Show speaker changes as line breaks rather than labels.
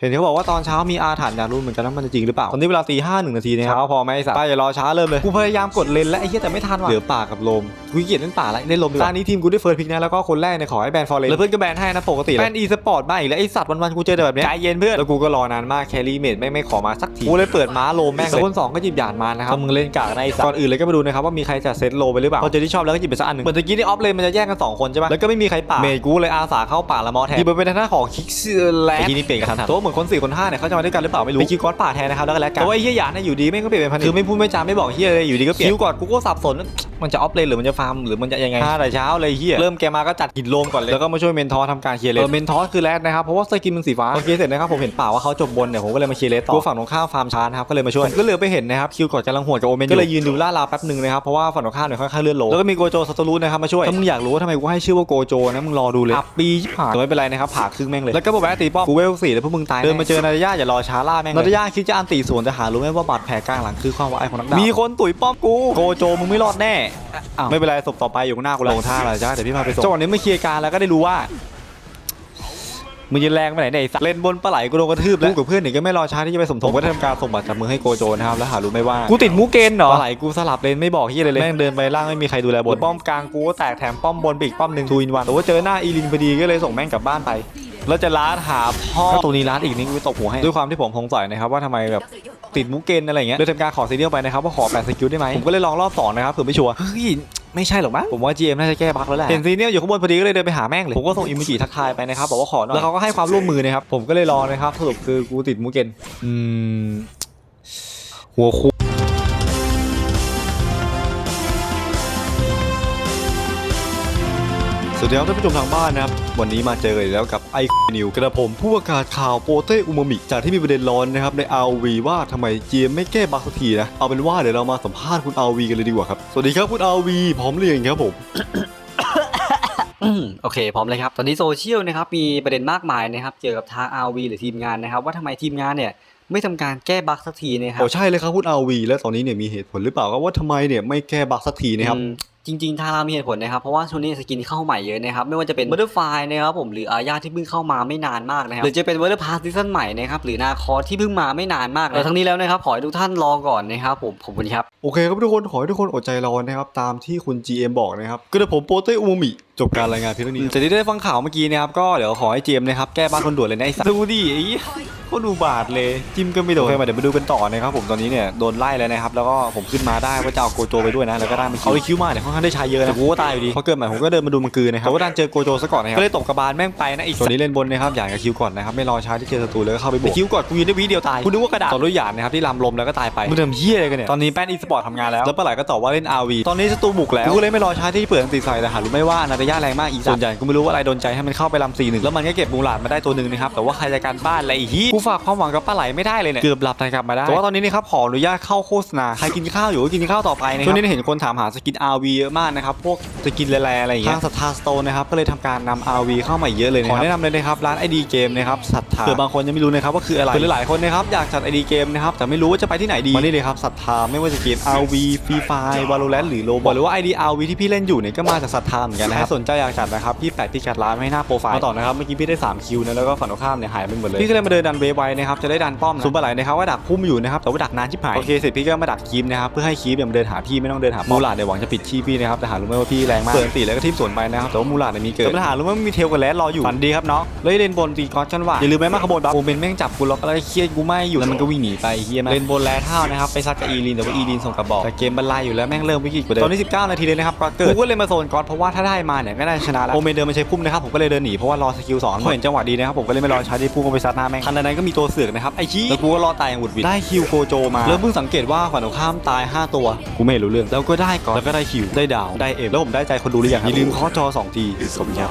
เห็นเขาบอกว่าตอนเช้ามีอาถรรพ์อยากรู้เหมือนกันว่ามันจะจริงหรือเปล่า ตอนนี้เวลาตีห้าหนึ่งนาทีนะครับเช้าพอไหมไอ้สัตว์ไปอย่ารอช้าเริ่มเลย กูพยายามกดเลนแล้วไอ้เหี้ยแต่ไม่ทันว่ะเหลือป่ากับลม กูขี้เกียจเล่นป่าแล้วเล่นลมดีกว่าตอนนี้ทีมกูได้เฟิร์สพิกนะแล้วก็คนแรกเนี่ยขอให้แบนฟอร์เรนแล้วเพื่อนก็แบนให้นะปกติแบนอีสปอร์ตมาอีกแล้วไอ้สัตว์วันๆกูเจอแต่แบบเนี้ยใจเย็นเพื่อนแล้วกูก็รอนานมากแครี่เมดไม่ไม่ขอมาสักทีกูเลยเปิดม้าโลมแม่งเลยคนสองก็หยิบหยาดมานะครับมึงเล่นกากนะไอ้สัตว์ก่อนอื่นเลยก็มาดูนะครับว่ามีใครจะเซตโลไปหรือเปล่าพอเจอที่ชอบแล้วก็หยิบไปสักอันหนึ่งเหมือนตะกี้นี่ออฟเลนมันจะแยกกันสองคนใช่ปะแล้วก็ไม่มีใครป่าเมดกูเลยอาสาเข้าป่าละมอแทนหยิบไปเป็นทางด้านของคิกเซอร์แลนด์ไอ้ที่นี่เปลี่ยนกันทันตัวเหมือนคนสี่คนห้าเนี่ยเขาจะมาด้วยกันหรือเปล่าไม่รู้ไปคิวกอดป่าแทนนะครับแล้วก็แล้วกันแต่ว่าไอ้เหี้ยหยาดเนี่ยอยู่ดีแม่งก็เปลี่ยนเป็นพันคือไม่พูดไม่จาไม่บอกเหี้ยเลยอยู่ดีก็เปลี่ยนคิวกอดกูก็สับสน มันจะออฟเลนหรือมันจะฟาร์มหรือมันจะยังไงห้าแต่เช้าเลยเฮียเริ่มเกมมาก็จัดกินโลมก่อนเลยแล้วก็มาช่วยเมนทอร์ทำการเคลียร์เลนเมนทอร์คือแรดนะครับเพราะว่าสกินมันสีฟ้าโอเคเสร็จนะครับผมเห็นเปล่าว่าเขาจบบนเนี่ยผมก็เลยมาเคลียร์เลนต่อกูฝั่งตรงข้ามฟาร์มช้านะครับก็เลยมาช่วยผมก็เหลือไปเห็นนะครับคิวกอดกำลังหัวกับโอเมนก็เลยยืนดูล่าลาแป๊บหนึงนะครับเพราะว่าฝั่งตรงข้ามเนี่ยค่อนข้างเลื่อนโลแล้วก็มีโกโจซาโตรุนะครับมาช่วยถ้ามึงอยากรู้ว่าทำไมกูให้ชื่อว่าโกโจนะมึงรอดูเลยอับปีชิบหายแต่ไม่เป็นไรนะครับผ่าครึ่งแม่งเลยแล้วก็บอกว่าตีป้อมกูเวลสี่แล้วพวกมึงตายเดินมาเจอนาตาย่าอย่ารอช้าล่าแม่งนาตาย่าคิดจะอันตีสวนแต่หารู้ไหมว่าบาดแผลกลางหลังคือความว่าไอของนักดาบมีคนตุ๋ยป้อมกูโกโจมึงไม่รอดแน่อ้าวไม่เป็นไรศพต่อไปอยู่ข้างหน้ากูแล้วลงท่าแล้วจ้าเดี๋ยวพี่พาไปส่งจังหวะนี้ไม่เคลียร์การแล้วก็ได้รู้ว่ามึงจะแรงไปไหนเนี่ยไอ้สัตว์เล่นบนปลาไหลกูโดนกระทืบแล้วกูกับเพื่อนเนี่ยก็ไม่รอช้าที่จะไปสมทบก็ได้ทำการส่งบัตรจับมือให้โกโจนะครับแล้วหารู้ไหม่ว่ากูติดมูเกนเหรอปลาไหลกูสลับเลนไม่บอกที่เลยเลยแม่งเดินไปล่างไม่มีใครดูแลบนป้อมกลางกูก็แตกแถมป้อมบนไปอีกป้อมหนึ่งทูอินวันแต่ว่าเจอหน้าอีลินพอดีก็เลยส่งแม่งกลับบ้านไปแล้วจะล้าดหาพ่อถ้าตัวนี้ล้าดอีกนี่กูไปตบหัวให้ด้วยความที่ผมสงสัยนะครับว่าทำไมแบบ ติดมุกเกนอะไรอย่างเงี้ยเลยทำการขอซีเนียลไปนะครับว่าขอแปดสกิลได้ไหมผมก็เลยลองรอบสองนะครับเผื่อไม่ชัวร์เฮ้ยไม่ใช่หรอกมั้งผมว่า GM น่าจะแก้บั๊กแล้วแหละเห็นซีเนียลอยู่ข้างบนพอดีก็เลยเดินไปหาแม่งเลยผมก็ส่งอิมจิทักทายไปนะครับบอกว่าขอหน่อยแล้วเขาก็ให้ความร่วมมือนะครับผมก็เลยรอนะครับสรุปคือกูติดมุกเกนอืมหัวคู สวัสดีครับท่านผู้ชมทางบ้านนะครับ วันนี้มาเจอกันอีกแล้วกับไอนิวกระผมผู้ประกาศข่าวโปเต้อุมามิจากที่มีประเด็นร้อนนะครับใน RV ว่าทำไมเจมไม่แก้บั๊กสักทีนะ เอาเป็นว่าเดี๋ยวเรามาสัมภาษณ์คุณ RV กันเลยดีกว่าครับ สวัสดีครับคุณ RV พร้อมเรียงครับผม
อืมโอเค พร้อมเลยครับ ตอนนี้โซเชียลนะครับมีประเด็นมากมายนะครับเกี่ยวกับทาง RV หรือทีมงานนะครับว่าทำไมทีมงานเนี่ยไม่ทำการแก้บั๊กสักทีนะครับ
โอ้ใช่เลยครับคุณ RV แล้วตอนนี้เนี่ยมีเหตุผลหรือเปล่าครับว่าทำไมเนี่ยไม่แก้บั๊กสักทีนะครับ
อืม จริงๆทางเรามีเหตุผลนะครับ เพราะว่าช่วงนี้สกินเข้าใหม่เยอะนะครับ ไม่ว่าจะเป็นบัตเตอร์ไฟนะครับผมหรืออาญาที่เพิ่งเข้ามาไม่นานมากนะครับหรือจะเป็นบัตเตอร์พาซีซั่นใหม่นะครับหรือนาคอสที่เพิ่งมาไม่นานมากแต่ทั้งนี้แล้วนะครับขอให้ทุกท่านรอก่อนนะครับผมผมคุณครับ
โอเคครับทุกคนขอให้ทุกคนอดใจรอนะครับตามที่คุณ GM บอกนะครับก็เดี๋ยวผมโปเต้อุมามิจบการรายงานเพียงเท่านี้จากที่ได้ฟังข่าวเมื่อกี้นะครับก็เดี๋ยวขอให้ GM นะครับแก้บ้านคนด่วนเลยนะไอ้สัสดูดิไอ้โคตรดูบาดเลยจิ้มก็ไม่โดนโอเคมาเดี๋ยวมาดูกันต่อนะครับผมตอนนี้เนี่ยโดนไล่แล้วนะครับแล้วก็ผมขึ้นมาได้ว่าจะเอาโกโจไปด้วยนะแล้วก็ได้มาเอาไอคิวมาเนี่ยค่อนข้างได้ใช้เยอะนะแต่กูก็ตายอยู่ดีพอเกิดใหม่ผมก็เดินมาดูมันกืนนะครับแต่ว่าดันเจอโกโจซะก่อนนะครับก็เลยตบกระบาลแม่งไปนะอีกตัวนี้เล่นบนนะครับอยากกับคิวก่อนนะครับไม่รอช้าที่เจอศัตรูเลยก็เข้าไปบุกคิวก่อนกูยืนได้วิเดียวตายกูนึกว่ากระดาษต่อด้วยหยาดนะครับที่ลำลมแล้วก็ตายไปมึงทำเหี้ยอะไรกันเนี่ยตอนนี้แป้นอีสปอร์ตทำงานแล้วแล้วปลาไหลก็ตอบว่าเล่น RV ตอนนี้ศัตรูบุกแล้วกูก็เลยไม่รอช้าที่เปิดอันติใส่แต่หารู้ไหม่ว่านาตาย่าแรงมากอีส่วนใหญ่กูไม่รู้ว่าอะไรโดนใจให้มันเข้าไปลำสี่หนึ่งแล้วมันก็เก็บมูหลาดมาได้ตัวหนึ่งนะครับแต่ว่าใครจะการบ้านอะไรอีกฮียกูฝากความหวังกับปลาไหลไม่ได้เลยเนี่ยเกือบหลับแต่กลับมาได้แต่ว่าตอนนี้นี่ครับขออนุญาตเข้าโฆษณาใครกินข้าวอยู่ก็กินข้าวต่อไปนะครับช่วงนี้เห็นคนถามหาสกิน RV เยอะมากนะครับ พวกสกินแร่ๆอะไรอย่างเงี้ยทางศรัทธาสโตนนะครับก็เลยทำการนำ RV เข้ามาเยอะเลยนะครับขอแนะนำเลยนะครับร้าน ID เกมนะครับศรัทธาเผื่อบางคนยังไม่รู้นะครับว่าคืออะไรคือหลายๆคนนะครับอยากจัด ID เกมนะครับแต่ไม่รู้ว่าจะไปที่ไหนดีมานี่เลยครับศรัทธาไม่ว่าจะเกม RV Free Fire Valorant หรือ Roblox หรือว่า ID RV ที่พี่เล่นอยู่เนี่ยก็มาจากศรัทธาเหมือนกันนะครับถ้าสนใจอยากจัดนะครับพี่แปะที่แคทร้านไว้ให้หน้าโปรไฟล์มาต่อนะครับเมื่อกี้พี่ได้3คิวนะแล้วก็ฝั่งตรงข้ามเนี่ยหายไปหมดเลยพี่ก็เลยมาเดินดันเวฟไว้นะครับจะได้ดันป้อมซุปเปอร์ไหลนะครับว่าดักพุ่มอยู่นะครับแต่ว่าดักนานชิบหายโอเคเสร็จพี่ก็มาดักคีมนะครับเพื่อให้คีมเนี่ยมันเดินหาพี่ไม่ต้องเดินหามูหลาดเดี๋ยวหวังจะปิดชีพพี่นะครับแต่หารู้ไหมว่าพี่แรงมากเปิดตีแล้วก็ทิมสวนไปนะครับแต่ว่ามูหลาดเนี่ยมีเกิดแต่ปัญหารู้ไหมว่ามีเทลกับแรดรออยู่ฝันดีครับน้องเลยเลนบนตีกอสชันว่าอย่าลืมแม่มาขบวนบัฟโอเมนแม่งจับกูล็อกแล้วเครียดกูไม่อยู่แล้วมันก็วิ่งหนีไปเฮียมากเลนบนแรดเท่านะครับไปซัดกับอีลินแต่ว่าอีลินส่งกระบอกแต่เกมบรรลัยอยู่แล้วแม่งเริ่มวิกฤตกว่าเดิมตอนนี้19นาทีเลยนะครับก็เกิดกูก็เลยมาโซนกอสเพราะว่าถ้าได้มาเนี่ยก็ได้ชนะแล้วโอเมนเดินมาใช้พุ่มนะครับผมก็เลยเดินหนีเพราะว่ารอสกิลสองพอเห็นจังหวะดีนะครับผมก็เลยไม่รอใช้ที่พุ่งเข้าไปซัดหน้าแม่งทันใดนั้นก็มีตัวเสือกนะครับไอ้ชี้แล้วกูก็รอตายอย่างหวุดหวิดได้คิวโกโจมาแล้วเพิ่งสังเกตว่าฝั่งตรงข้ามตาย 5 ตัว กูไม่รู้เรื่องแล้วก็ได้ก่อนแล้วก็ได้คิวได้ดาวได้เอ็มแล้วผมได้ใจคนดูหรือยังอย่าลืมเคาะจอ2ทีขอบคุณครับ